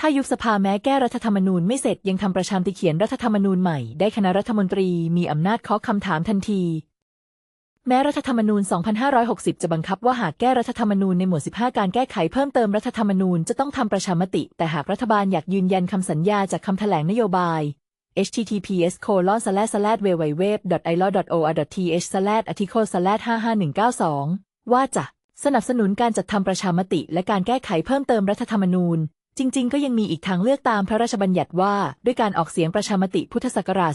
ถ้ายุบสภาแม้แก้รัฐธรรมนูญไม่เสร็จยังทำประชามติเขียนรัฐธรรมนูญใหม่ได้คณะรัฐมนตรีมีอำนาจเคาะคำถามทันที แม้รัฐธรรมนูญ 2560 จะบังคับว่าหากแก้รัฐธรรมนูญในหมวด 15 การแก้ไขเพิ่มเติมรัฐธรรมนูญจะต้องทำประชามติ แต่หากรัฐบาลอยากยืนยันคำสัญญาจากคำแถลงนโยบาย https colon slash slash www i l o o r th slash article slash 55192 ว่าจะสนับสนุนการจัดทำประชามติ และการแก้ไขเพิ่มเติมรัฐธรรมนูญ จริง ๆ ก็ยังมีอีกทางเลือกตามพระราชบัญญัติว่า ด้วยการออกเสียงประชามติพุทธศักราช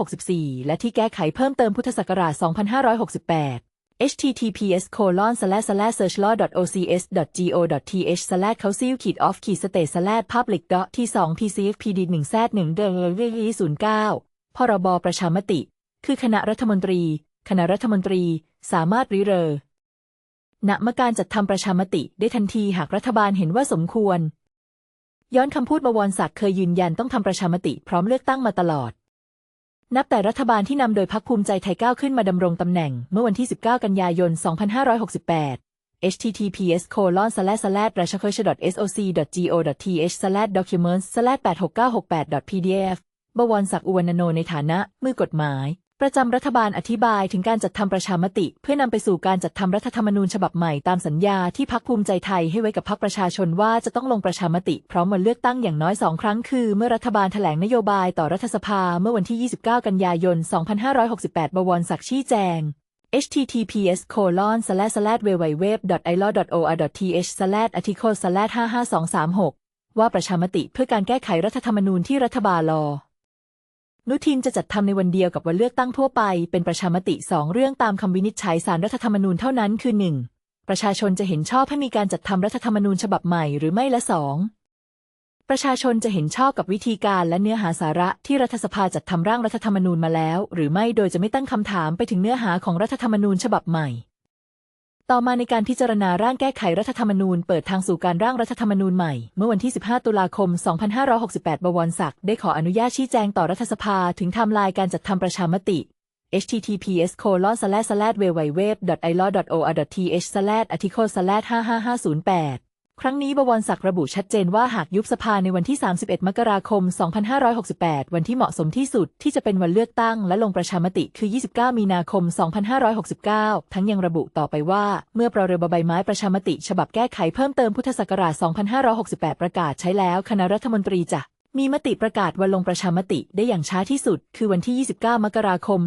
2564 และที่แก้ไขเพิ่มเติมพุทธศักราช 2568 https colon slash slash searchlaw ocs go th slash council ขีด off ขีด state slash public dot 2 PCFPd1Z109 พรบประชามติ คือคณะรัฐมนตรี คณะรัฐมนตรีสามารถริเรอณมการจัดทำประชามติได้ทันทีหากรัฐบาลเห็นว่าสมควร ย้อนคำพูดบวรศักดิ์เคยยืนยันต้องทำประชามติพร้อมเลือกตั้งมาตลอด นับแต่รัฐบาลที่นำโดยพรรคภูมิใจไทยก้าวขึ้นมาดำรงตำแหน่งเมื่อวันที่ 19 กันยายน 2568 https colon slash slash r a s h a k o s h soc go th slash documents slash 86968 pdf บวรศักดิ์อุวรรณโนในฐานะมือกฎหมาย ประจำรัฐบาลอธิบายถึงการจัดทำประชามติ เพื่อนำไปสู่การจัดทำรัฐธรรมนูญฉบับใหม่ตามสัญญาที่พักภูมิใจไทยให้ไว้กับพักประชาชนว่าจะต้องลงประชามติ พร้อมวันเลือกตั้งอย่างน้อยสองครั้งคือ เมื่อรัฐบาลแถลงนโยบายต่อรัฐสภาเมื่อวันที่ 29 กันยายน 2568 บวรศักดิ์ชี้แจง https colon slash slash www i l o o r th slash article slash 55236 ว่าประชามติเพื่อการแก้ไขรัฐธรรมนูญที่รัฐบาลรอ นุทินจะจัดทำในวันเดียวกับวันเลือกตั้งทั่วไป เป็นประชามติสองเรื่องตามคำวินิจฉัยสารรัฐธรรมนูญเท่านั้นคือ 1. ประชาชนจะเห็นชอบให้มีการจัดทำรัฐธรรมนูญฉบับใหม่หรือไม่และสองประชาชนจะเห็นชอบกับวิธีการและเนื้อหาสาระที่รัฐสภาจัดทำร่างรัฐธรรมนูญมาแล้ว หรือไม่โดยจะไม่ตั้งคำถามไปถึงเนื้อหาของรัฐธรรมนูญฉบับใหม่ ต่อมาในการพิจารณาร่างแก้ไขรัฐธรรมนูญเปิดทางสู่การร่างรัฐธรรมนูญใหม่ เมื่อวันที่ 15 ตุลาคม 2568 บวรศักดิ์ได้ขออนุญาตชี้แจงต่อรัฐสภาถึงไทม์ไลน์การจัดทำประชามติ https colon slash slash www i l o o r th slash article slash 55508 ครั้งนี้บวรศักดิ์ระบุชัดเจนว่าหากยุบสภาในวันที่ 31 มกราคม 2568 วันที่เหมาะสมที่สุดที่จะเป็นวันเลือกตั้งและลงประชามติคือ 29 มีนาคม 2569 ทั้งยังระบุต่อไปว่า เมื่อประเรือใบไม้ประชามติ ฉบับแก้ไขเพิ่มเติมพุทธศักราช 2568 ประกาศใช้แล้วคณะรัฐมนตรีจะมีมติประกาศวันลงประชามติได้อย่างช้าที่สุด คือวันที่ 29 มกราคม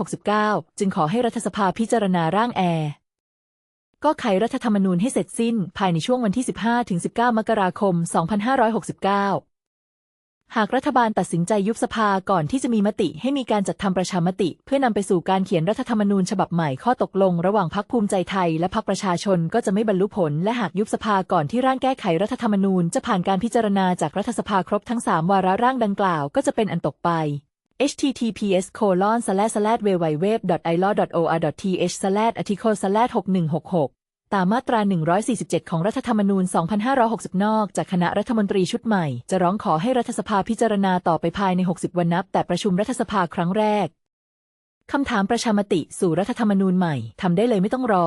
2569 จึงขอให้รัฐสภาพิจารณาร่างแอร์ ก็ไขรัฐธรรมนูญให้เสร็จสิ้นภายในช่วงวันที่ 15-19 มกราคม 2569 หากรัฐบาลตัดสินใจยุบสภาก่อนที่จะมีมติให้มีการจัดทำประชามติ เพื่อนำไปสู่การเขียนรัฐธรรมนูญฉบับใหม่ข้อตกลง ระหว่างพรรคภูมิใจไทย และพรรคประชาชนก็จะไม่บรรลุผล และหากยุบสภาก่อนที่ร่างแก้ไขรัฐธรรมนูญจะผ่านการพิจารณาจากรัฐสภาครบทั้ง 3 วาระร่างดังกล่าวก็จะเป็นอันตกไป https colon slash slash www i l o o r th slash article slash 6166 ตามมาตรา 147 ของรัฐธรรมนูญ 2560 นอกจากคณะรัฐมนตรีชุดใหม่ จะร้องขอให้รัฐสภาพิจารณาต่อไปภายใน 60 วันนับ แต่ประชุมรัฐสภาครั้งแรก คำถามประชามติสู่รัฐธรรมนูญใหม่ทำได้เลยไม่ต้องรอ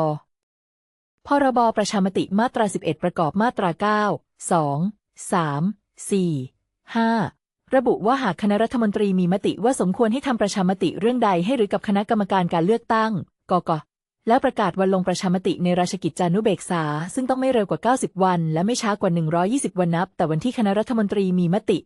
พรบประชามติมาตรา 11 ประกอบมาตรา 9 2 3 4 5 ระบุว่าหากคณะรัฐมนตรีมีมติว่าสมควรให้ทำประชามติเรื่องใดให้หรือกับคณะกรรมการการเลือกตั้ง กก แล้วประกาศวันลงประชามติในราชกิจจานุเบกษา ซึ่งต้องไม่เร็วกว่า 90 วัน และไม่ช้ากว่า 120 วันนับ แต่วันที่คณะรัฐมนตรีมีมติ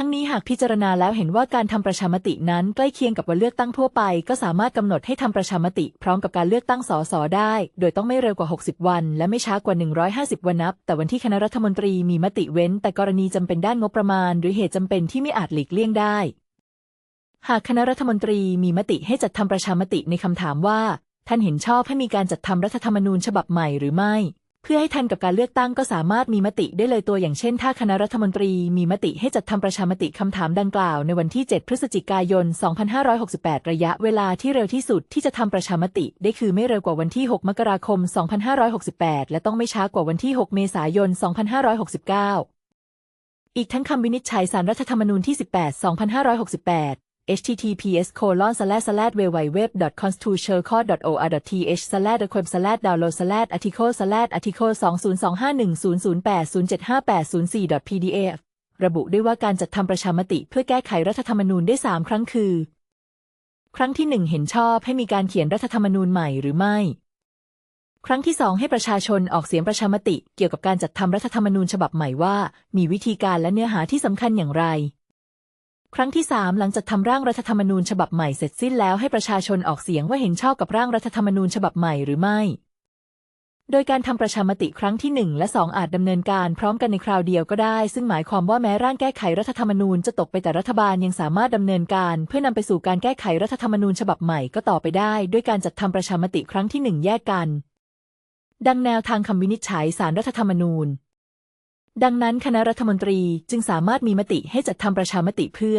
ทั้งนี้หากพิจารณาแล้วเห็นว่าการทำประชามตินั้นใกล้เคียงกับวันเลือกตั้งทั่วไป ก็สามารถกำหนดให้ทำประชามติ พร้อมกับการเลือกตั้งสสได้ โดยต้องไม่เร็วกว่า 60 วัน และไม่ช้ากว่า 150 วันนับ แต่วันที่คณะรัฐมนตรีมีมติเว้น แต่กรณีจำเป็นด้านงบประมาณ หรือเหตุจำเป็นที่ไม่อาจหลีกเลี่ยงได้ หากคณะรัฐมนตรีมีมติให้จัดทำประชามติในคำถามว่า ท่านเห็นชอบให้มีการจัดทำรัฐธรรมนูญฉบับใหม่หรือไม่ เพื่อให้ทันกับการเลือกตั้งก็สามารถมีมติได้เลยตัวอย่างเช่น ถ้าคณะรัฐมนตรีมีมติให้จัดทำประชามติคำถามดังกล่าว ในวันที่ 7 พฤศจิกายน 2568 ระยะเวลาที่เร็วที่สุดที่จะทำประชามติ ได้คือไม่เร็วกว่าวันที่ 6 มกราคม 2568 และต้องไม่ช้ากว่าวันที่ 6 เมษายน 2569 อีกทั้งคำวินิจฉัยสารรัฐธรรมนูญที่ 18 2568 https colon slash slash www constitutional or th slash requiem slash download slash article slash article 20251008075804 pdf ระบุด้วยว่าการจัดทำประชามติเพื่อแก้ไขรัฐธรรมนูญได้ 3 ครั้งคือ ครั้งที่ 1 เห็นชอบให้มีการเขียนรัฐธรรมนูญใหม่หรือไม่ ครั้งที่ 2 ให้ประชาชนออกเสียงประชามติ เกี่ยวกับการจัดทำรัฐธรรมนูญฉบับใหม่ว่า มีวิธีการและเนื้อหาที่สำคัญอย่างไร ครั้งที่ 3 หลังจากทำร่างรัฐธรรมนูญฉบับใหม่เสร็จสิ้นแล้วให้ประชาชนออกเสียงว่าเห็นชอบกับร่างรัฐธรรมนูญฉบับใหม่หรือไม่ โดยการทำประชามติครั้งที่ 1 และ 2 อาจดำเนินการพร้อมกันในคราวเดียวก็ได้ ซึ่งหมายความว่าแม้ร่างแก้ไขรัฐธรรมนูญจะตกไปแต่รัฐบาลยังสามารถดำเนินการ เพื่อนำไปสู่การแก้ไขรัฐธรรมนูญฉบับใหม่ก็ต่อไปได้ ด้วยการจัดทำประชามติครั้งที่ 1 แยกกัน ดังแนวทางคำวินิจฉัยสารรัฐธรรมนูญ ดังนั้นคณะรัฐมนตรีจึงสามารถมีมติให้จัดทำประชามติเพื่อ